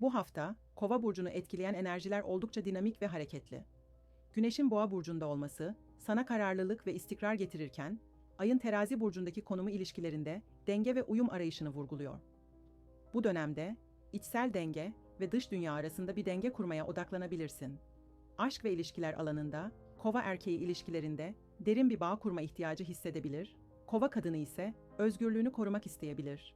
Bu hafta Kova burcunu etkileyen enerjiler oldukça dinamik ve hareketli. Güneşin Boğa burcunda olması sana kararlılık ve istikrar getirirken, Ayın Terazi burcundaki konumu ilişkilerinde denge ve uyum arayışını vurguluyor. Bu dönemde içsel denge ve dış dünya arasında bir denge kurmaya odaklanabilirsin. Aşk ve ilişkiler alanında Kova erkeği ilişkilerinde derin bir bağ kurma ihtiyacı hissedebilir, Kova kadını ise özgürlüğünü korumak isteyebilir.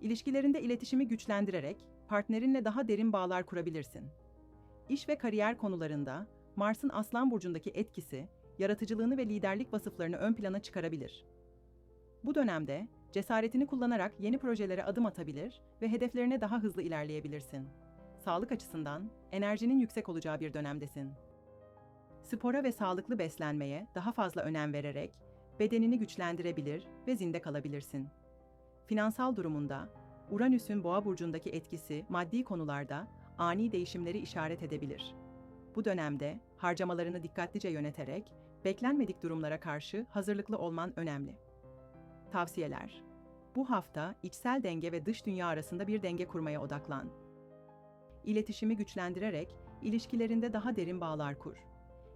İlişkilerinde iletişimi güçlendirerek partnerinle daha derin bağlar kurabilirsin. İş ve kariyer konularında Mars'ın Aslan burcundaki etkisi yaratıcılığını ve liderlik vasıflarını ön plana çıkarabilir. Bu dönemde cesaretini kullanarak yeni projelere adım atabilir ve hedeflerine daha hızlı ilerleyebilirsin. Sağlık açısından enerjinin yüksek olacağı bir dönemdesin. Spora ve sağlıklı beslenmeye daha fazla önem vererek bedenini güçlendirebilir ve zinde kalabilirsin. Finansal durumunda Uranüs'ün Boğa burcundaki etkisi maddi konularda ani değişimleri işaret edebilir. Bu dönemde harcamalarını dikkatlice yöneterek beklenmedik durumlara karşı hazırlıklı olman önemli. Tavsiyeler Bu hafta içsel denge ve dış dünya arasında bir denge kurmaya odaklan. İletişimi güçlendirerek ilişkilerinde daha derin bağlar kur.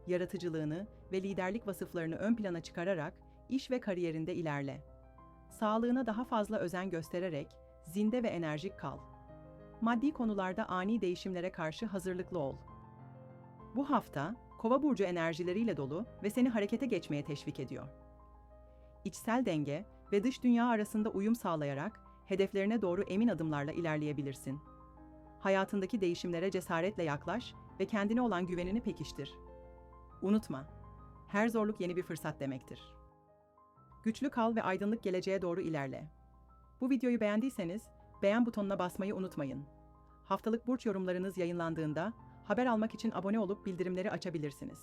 Yaratıcılığını ve liderlik vasıflarını ön plana çıkararak iş ve kariyerinde ilerle. Sağlığına daha fazla özen göstererek zinde ve enerjik kal. Maddi konularda ani değişimlere karşı hazırlıklı ol. Bu hafta Kova burcu enerjileriyle dolu ve seni harekete geçmeye teşvik ediyor. İçsel denge ve dış dünya arasında uyum sağlayarak hedeflerine doğru emin adımlarla ilerleyebilirsin. Hayatındaki değişimlere cesaretle yaklaş ve kendine olan güvenini pekiştir. Unutma, her zorluk yeni bir fırsat demektir. Güçlü kal ve aydınlık geleceğe doğru ilerle. Bu videoyu beğendiyseniz beğen butonuna basmayı unutmayın. Haftalık burç yorumlarınız yayınlandığında haber almak için abone olup bildirimleri açabilirsiniz.